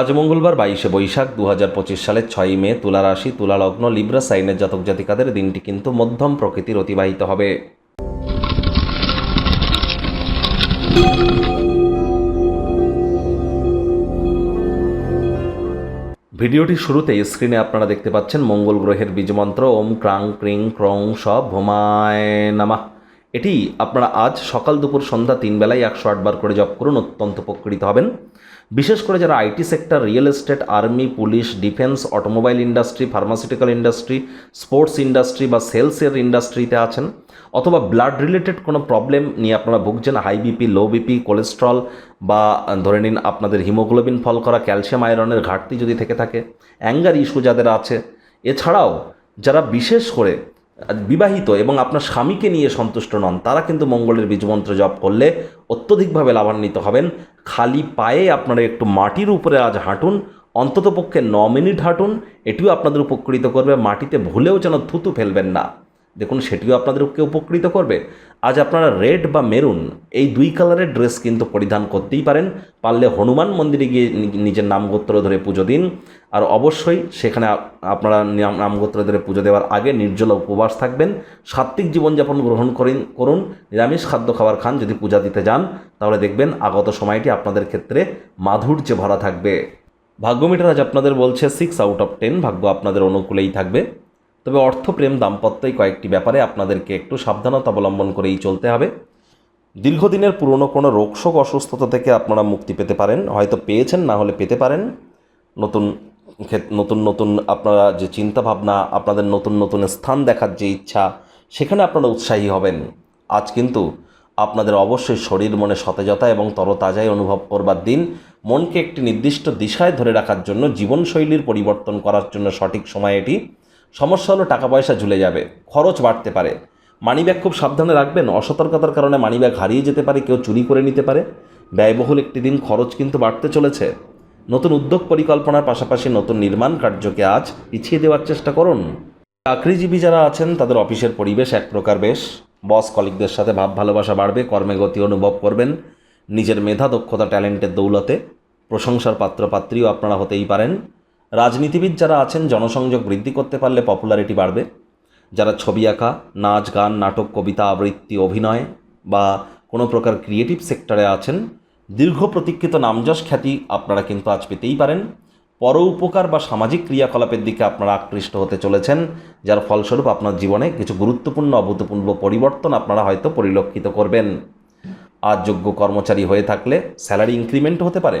আজ মঙ্গলবার বাইশে বৈশাখ দু হাজার পঁচিশ সালের ছয়ই মে তুলা রাশি, তুলা লগ্ন, লিব্রা, সাইনের জাতক জাতিকাদের দিনটি কিন্তু মধ্যম প্রকৃতির অতিবাহিত হবে। ভিডিওটির শুরুতেই স্ক্রিনে আপনারা দেখতে পাচ্ছেন মঙ্গল গ্রহের বীজমন্ত্র, ওম ক্রাং ক্রিং ক্রং সব ভোমায় নামা। এটি আপনারা আজ সকাল দুপুর সন্ধ্যা তিন বেলায় একশো আটবার করে জব করুন, অত্যন্ত উপকৃত হবেন। বিশেষ করে যারা IT sector, real estate, army, police, defence, automobile industry, pharmaceutical industry, sports industry বা সেলসের ইন্ডাস্ট্রিতে আছেন, অথবা ব্লাড রিলেটেড কোনো প্রবলেম নিয়ে আপনারা ভুগছেন, high BP, low BP, cholesterol বা ধরে নিন আপনাদের হিমোগ্লোবিন ফল করা, ক্যালসিয়াম আয়রনের ঘাটতি যদি থেকে থাকে, অ্যাঙ্গার ইস্যু যাদের আছে, এছাড়াও যারা বিশেষ করে বিবাহিত এবং আপনার স্বামীকে নিয়ে সন্তুষ্ট নন, তারা কিন্তু মঙ্গলের বীজমন্ত্র জপ করলে অত্যধিকভাবে লাভান্বিত হবেন। খালি পায়ে আপনারা একটু মাটির উপরে আজ হাঁটুন, অন্ততপক্ষে ন মিনিট হাঁটুন, এটিও আপনাদের উপকৃত করবে, মাটিতে ভুলেও যেন থুতু ফেলবেন না। দেখুন, সেটিও আপনাদেরকে উপকৃত করবে। আজ আপনারা রেড বা মেরুন এই দুই কালারের ড্রেস কিন্তু পরিধান করতেই পারেন। পারলে হনুমান মন্দিরে গিয়ে নিজের নামগোত্র ধরে পুজো দিন। আর অবশ্যই সেখানে আপনারা নাম- নামগোত্র ধরে পুজো দেওয়ার আগে নির্জলা উপবাস থাকবেন। সাত্ত্বিক জীবনযাপন গ্রহণ করেন, করুন। নিরামিষ খাদ্য খাবার খান, যদি পূজা দিতে যান, তাহলে দেখবেন আগত সময়টি আপনাদের ক্ষেত্রে মাধুর্যে ভরা থাকবে। ভাগ্যমিটার আজ আপনাদের বলছে সিক্স আউট অফ টেন ভাগ্য আপনাদের অনুকূলেই থাকবে। তবে অর্থ প্রেম দাম্পত্যই কয়েকটি ব্যাপারে আপনাদেরকে একটু সাবধানতা অবলম্বন করেই চলতে হবে। দীর্ঘদিনের পুরনো কোনো রোগশোক অসুস্থতা থেকে আপনারা মুক্তি পেতে পারেন, হয়তো পেয়েছেন, না হলে পেতে পারেন। নতুন নতুন নতুন আপনারা যে চিন্তা ভাবনা আপনাদের নতুন নতুন স্থান দেখার যে ইচ্ছা, সেখানে আপনারা উৎসাহী হবেন। আজ কিন্তু আপনাদের অবশ্যই শরীর মনে সতেজতা এবং তরতাজাই অনুভব করবার দিন। মনকে একটি নির্দিষ্ট দিশায় ধরে রাখার জন্য জীবনশৈলীর পরিবর্তন করার জন্য সঠিক সময় এটি। সমস্যা হলো টাকা পয়সা ঝুলে যাবে, খরচ বাড়তে পারে। মানিব্যাগ খুব সাবধানে রাখবেন, অসতর্কতার কারণে মানিব্যাগ হারিয়ে যেতে পারে, কেউ চুরি করে নিতে পারে। ব্যয়বহুল একটি দিন খরচ কিন্তু বাড়তে চলেছে। নতুন উদ্যোগ পরিকল্পনার পাশাপাশি নতুন নির্মাণ কার্যকে আজ পিছিয়ে দেওয়ার চেষ্টা করুন। চাকরিজীবী যারা আছেন, তাদের অফিসের পরিবেশ এক প্রকার বেশ। বস কলিকদের সাথে ভাব ভালোবাসা বাড়বে, কর্মে গতি অনুভব করবেন। নিজের মেধা, দক্ষতা, ট্যালেন্টের দৌলতে প্রশংসার পাত্রপাত্রীও আপনারা হতেই পারেন। রাজনীতিবিদ যারা আছেন, জনসংযোগ বৃদ্ধি করতে পারলে পপুলারিটি বাড়বে। যারা ছবি আঁকা, নাচ, গান, নাটক, কবিতা, আবৃত্তি, অভিনয় বা কোনো প্রকার ক্রিয়েটিভ সেক্টরে আছেন, দীর্ঘ প্রতীক্ষিত নামযশ খ্যাতি আপনারা কিন্তু আজ পেতেই পারেন। পর উপকার বা সামাজিক ক্রিয়াকলাপের দিকে আপনারা আকৃষ্ট হতে চলেছেন, যার ফলস্বরূপ আপনার জীবনে কিছু গুরুত্বপূর্ণ, অভূতপূর্ব পরিবর্তন আপনারা হয়তো পরিলক্ষিত করবেন। আজ যোগ্য কর্মচারী হয়ে থাকলে স্যালারি ইনক্রিমেন্ট হতে পারে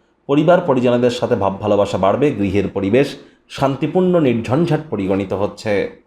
পরিবার পরিজনদের সাথে ভাব ভালোবাসা বাড়বে গৃহের পরিবেশ শান্তিপূর্ণ নির্ঝঞ্ঝাট পরিগণিত হচ্ছে।